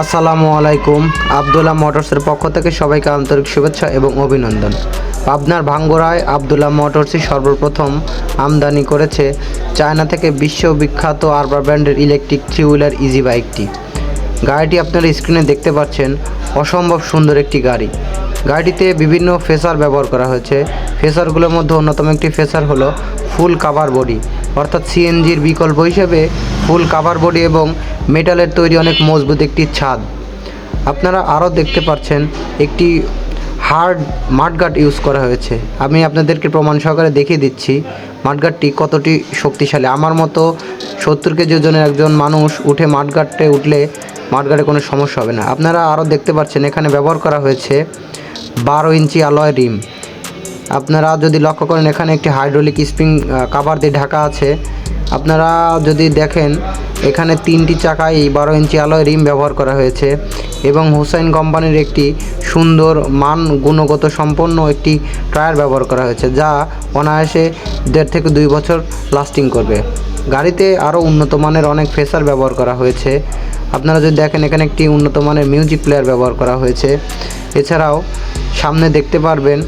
আসসালামু আলাইকুম। আবদুল্লাহ মোটরসের পক্ষ থেকে সবাইকে আন্তরিক শুভেচ্ছা এবং অভিনন্দন। পাবনার ভাঙ্গরায় আবদুল্লাহ মোটরসই সর্বপ্রথম আমদানি করেছে চায়না থেকে বিশ্ববিখ্যাত আরবার ব্র্যান্ডের ইলেকট্রিক থ্রি হুইলার ইজি বাইকটি। গাড়িটি আপনারা স্ক্রিনে দেখতে পাচ্ছেন, অসম্ভব সুন্দর একটি গাড়ি। গাড়িটিতে বিভিন্ন ফেসার ব্যবহার করা হয়েছে। ফেসারগুলোর মধ্যে অন্যতম একটি ফেসার হলো ফুল কাভার বডি, অর্থাৎ সিএনজির বিকল্প হিসেবে ফুল কাভার বডি এবং মেটালের তৈরি অনেক মজবুত একটি ছাদ। আপনারা আরও দেখতে পাচ্ছেন একটি হার্ড মাঠগাট ইউজ করা হয়েছে। আমি আপনাদেরকে প্রমাণ সহকারে দেখিয়ে দিচ্ছি মাঠগাটটি কতটি শক্তিশালী। আমার মতো সত্তর কেজি ওজনের একজন মানুষ উঠে মাঠগাটে উঠলে মাঠগাটে কোনো সমস্যা হবে না। আপনারা আরও দেখতে পাচ্ছেন এখানে ব্যবহার করা হয়েছে বারো ইঞ্চি আলয় রিম। আপনারা যদি লক্ষ্য করেন এখানে একটি হাইড্রোলিক স্প্রিং কাভার দিয়ে ঢাকা আছে। আপনারা যদি দেখেন, এখানে তিনটি চাকায় বারো ইঞ্চি আলয় রিম ব্যবহার করা হয়েছে এবং হুসাইন কোম্পানির একটি সুন্দর মান গুণগত সম্পন্ন একটি টায়ার ব্যবহার করা হয়েছে, যা অনায়াসে দেড় থেকে দুই বছর লাস্টিং করবে। গাড়িতে আরও উন্নত মানের অনেক ফেসার ব্যবহার করা হয়েছে। আপনারা যদি দেখেন, এখানে একটি উন্নত মানের মিউজিক প্লেয়ার ব্যবহার করা হয়েছে। এছাড়াও সামনে দেখতে পারবেন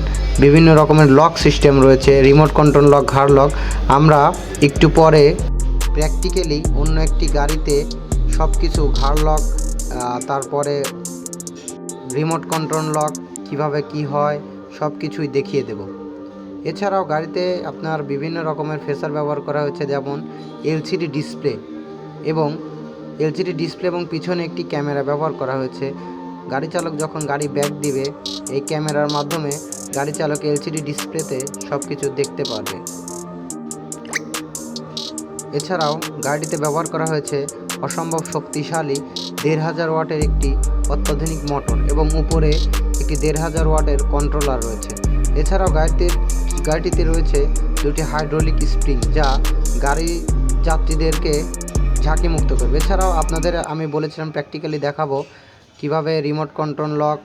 বিভিন্ন রকমের লক সিস্টেম রয়েছে রিমোট কন্ট্রোল লক ঘাড় লক আমরা একটু পরে প্র্যাকটিক্যালি অন্য একটি গাড়িতে সব কিছু ঘাড় লক তারপরে রিমোট কন্ট্রোল লক কীভাবে কি হয় সব কিছুই দেখিয়ে দেব। এছাড়াও গাড়িতে আপনার বিভিন্ন রকমের ফেসার ব্যবহার করা হয়েছে, যেমন এলসিডি ডিসপ্লে এবং এলসিডি ডিসপ্লে এবং পিছনে একটি ক্যামেরা ব্যবহার করা হয়েছে। গাড়ি চালক যখন গাড়ি ব্যাক দিবে, এই ক্যামেরার মাধ্যমে গাড়ি চালক এলসিডি ডিসপ্লেতে সব কিছু দেখতে পারবে এছাড়াও গাড়িটিতে ব্যবহার করা হয়েছে অসম্ভব শক্তিশালী দেড় হাজার ওয়াটের একটি অত্যাধুনিক মোটর এবং উপরে একটি দেড় হাজার ওয়াটের কন্ট্রোলার রয়েছে। এছাড়াও গাড়িতে গাড়িটিতে রয়েছে দুটি হাইড্রোলিক স্প্রিং যা গাড়ি যাত্রীদেরকে ঝাঁকি মুক্ত করবে। এছাড়াও আপনাদের আমি বলেছিলাম প্র্যাকটিক্যালি দেখাবো কীভাবে remote control lock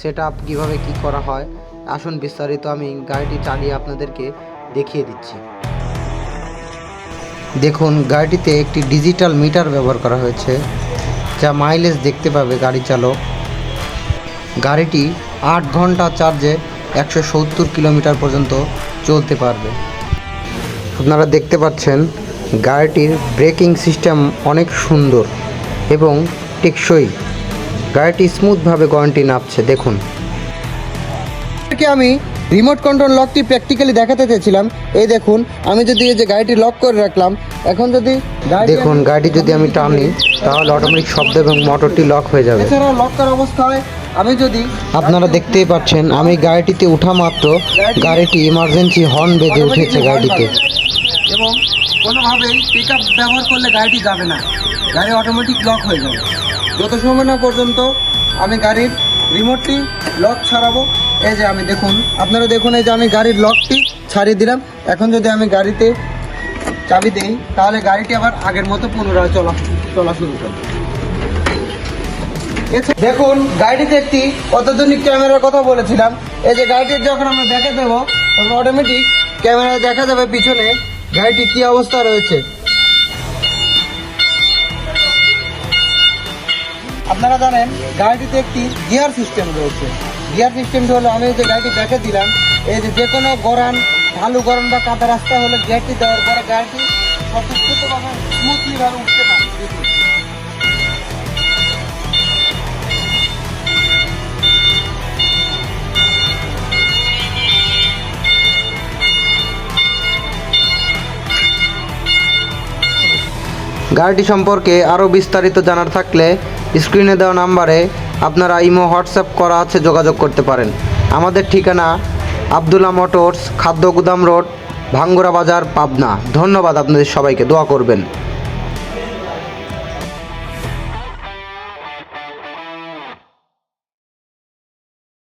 set up কীভাবে কী করা হয়? আসুন বিস্তারিত আমি গাড়িটি চালিয়ে আপনাদেরকে দেখিয়ে দিচ্ছি। দেখুন, গাড়িটিতে একটি ডিজিটাল মিটার ব্যবহার করা হয়েছে, যা মাইলেজ দেখতে পাবে গাড়ি চালক। গাড়িটি আট ঘণ্টা চার্জে একশো সত্তর কিলোমিটার পর্যন্ত চলতে পারবে। আপনারা দেখতে পাচ্ছেন, গাড়িটির ব্রেকিং সিস্টেম অনেক সুন্দর এবং টেকসই। গাড়িটি স্মুথভাবে গয়নটি নাপছে দেখুন। আমি রিমোট কন্ট্রোল লকটি প্র্যাকটিক্যালি দেখাতে চেয়েছিলাম। এই দেখুন আমি যদি এই যে গাড়িটি লক করে রাখলাম এখন যদি দেখুন গাড়িটি যদি আমি টানি তাহলে অটোমেটিক শব্দ এবং মোটরটি লক হয়ে যাবে। এছাড়াও লক করা অবস্থায় আমি যদি আপনারা দেখতেই পাচ্ছেন আমি গাড়িটিতে উঠা মাত্র গাড়িটি ইমার্জেন্সি হর্ন বেজে উঠেছে গাড়িটিতে এবং কোনোভাবেই পিক আপ ব্যবহার করলে গাড়িটি যাবে না। গাড়ি অটোমেটিক লক হয়ে যাবে। যত সময় না পর্যন্ত আমি গাড়ির রিমোটটি লক ছাড়াবো, এই যে আমি দেখুন, আপনারা দেখুন এই যে আমি গাড়ির লকটি ছাড়িয়ে দিলাম। এখন যদি আমি গাড়িতে চাবি দিই, তাহলে গাড়িটি আবার আগের মতো পুনরায় চলা চলা শুরু করবে দেখুন, গাড়িটিতে একটি অত্যাধুনিক ক্যামেরার কথা বলেছিলাম। এই যে গাড়িটির যখন আমরা দেখে দেবো, তখন অটোমেটিক ক্যামেরায় দেখা যাবে পিছনে। গাড়িটি কি অবস্থা রয়েছে? আপনারা জানেন, গাড়িটিতে একটি গিয়ার সিস্টেম রয়েছে। গিয়ার সিস্টেমটি হলো, আমি যে গাড়িটি দেখে দিলাম, এই যে যে কোনো গরান ঢালু গরম বা কাদা রাস্তা হলে গিয়ারটি দেওয়ার পরে গাড়িটি স্মুথলিভাবে উঠতে পারে। গাড়িটি সম্পর্কে আরও বিস্তারিত জানার থাকলে স্ক্রিনে দেওয়া নাম্বারে আপনারা ইমো, হোয়াটসঅ্যাপ করা আছে, যোগাযোগ করতে পারেন। আমাদের ঠিকানা আবদুল্লা মোটরস, খাদ্য গুদাম রোড, ভাঙ্গুরা বাজার, পাবনা। ধন্যবাদ আপনাদের সবাইকে, দোয়া করবেন।